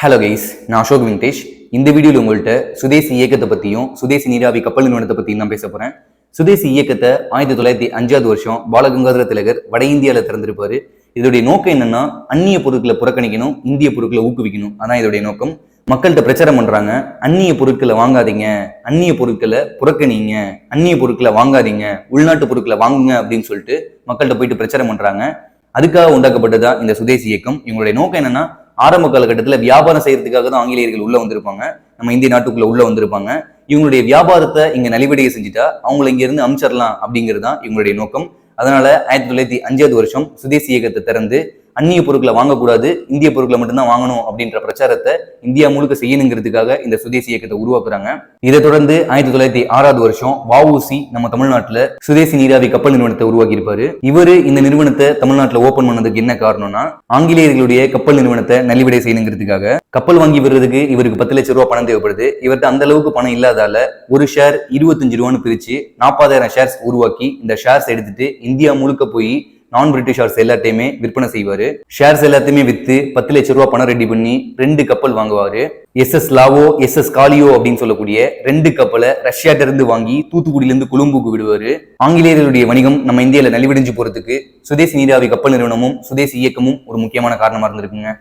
Hello guys நான் அசோக் வெங்கடேஷ். இந்த வீடியோவில் உங்கள்கிட்ட சுதேசி இயக்கத்தை பற்றியும் சுதேசி நீராவி கப்பல் நிறுவனத்தை பற்றியும் தான் பேச போகிறேன் சுதேசி இயக்கத்தை ஆயிரத்தி தொள்ளாயிரத்தி அஞ்சாவது வருஷம் பாலகங்காதர திலகர் வட இந்தியாவில் திறந்திருப்பார். இதோடைய நோக்கம் என்னன்னா அந்நிய பொருட்களை புறக்கணிக்கணும் இந்திய பொருட்களை ஊக்குவிக்கணும். அதான் இதோடைய நோக்கம். மக்கள்கிட்ட பிரச்சாரம் பண்ணுறாங்க அந்நிய பொருட்களை வாங்காதீங்க. அந்நிய பொருட்களை புறக்கணிங்க. அந்நிய பொருட்களை வாங்காதீங்க. உள்நாட்டு பொருட்களை வாங்குங்க அப்படின்னு சொல்லிட்டு மக்கள்கிட்ட போயிட்டு பிரச்சாரம் பண்ணுறாங்க அதுக்காக உண்டாக்கப்பட்டதா இந்த சுதேசி இயக்கம். இவங்களுடைய நோக்கம் என்னன்னா ஆரம்ப காலகட்டத்தில் வியாபாரம் செய்யறதுக்காக தான் ஆங்கிலேயர்கள் உள்ள வந்திருப்பாங்க. நம்ம இந்திய நாட்டுக்குள்ள உள்ள வந்திருப்பாங்க. இவங்களுடைய வியாபாரத்தை இங்க நலிவடைய செஞ்சுட்டா அவங்கள இங்க இருந்து அமிச்சிடலாம் அப்படிங்கிறது தான் இவங்களுடைய நோக்கம். அதனால ஆயிரத்தி தொள்ளாயிரத்தி அஞ்சாவது வருஷம் சுதேசி இயக்கத்தை திறந்து அந்நிய பொருட்களை வாங்கக்கூடாது இந்திய பொருட்களை மட்டும்தான் வாங்கணும் அப்படின்ற பிரச்சாரத்தை இந்தியா முழுக்க செய்யணுங்கிறதுக்காக இந்த சுதேசி இயக்கத்தை உருவாக்குறாங்க. இதை தொடர்ந்து ஆயிரத்தி தொள்ளாயிரத்தி ஆறாவது வருஷம் வஉசி நம்ம தமிழ்நாட்டுல சுதேசி நீராவி கப்பல் நிறுவனத்தை உருவாக்கி இருப்பாரு இவரு இந்த நிறுவனத்தை தமிழ்நாட்டுல ஓபன் பண்ணதுக்கு என்ன காரணம்னா ஆங்கிலேயர்களுடைய கப்பல் நிறுவனத்தை நலிவிடை செய்யணுங்கிறதுக்காக கப்பல் வாங்கி விடுறதுக்கு இவருக்கு பத்து லட்ச ரூபா பணம் தேவைப்படுது. இவர்கிட்ட அந்த அளவுக்கு பணம் இல்லாதால ஒரு ஷேர் இருபத்தஞ்சு ரூபான்னு பிரிச்சு நாற்பதாயிரம் ஷேர்ஸ் உருவாக்கி இந்த ஷேர்ஸ் எடுத்துட்டு இந்தியா முழுக்க போய் நான் பிரிட்டிஷார்ஸ் எல்லாத்தையுமே விற்பனை செய்வாரு. ஷேர்ஸ் எல்லாத்தையுமே வித்து பத்து லட்சம் ரூபா பணம் ரெடி பண்ணி ரெண்டு கப்பல் வாங்குவாரு. எஸ் எஸ் லாவோ எஸ் எஸ் காலியோ அப்படின்னு சொல்லக்கூடிய ரெண்டு கப்பலை ரஷ்யாட்ட இருந்து வாங்கி தூத்துக்குடியில இருந்து கொழும்புக்கு விடுவாரு. ஆங்கிலேயர்களுடைய வணிகம் நம்ம இந்தியாவில நலிவடைஞ்சு போறதுக்கு சுதேசி நீராவி கப்பல் நிறுவனமும் சுதேசி இயக்கமும் ஒரு முக்கியமான காரணமா இருந்திருக்குங்க.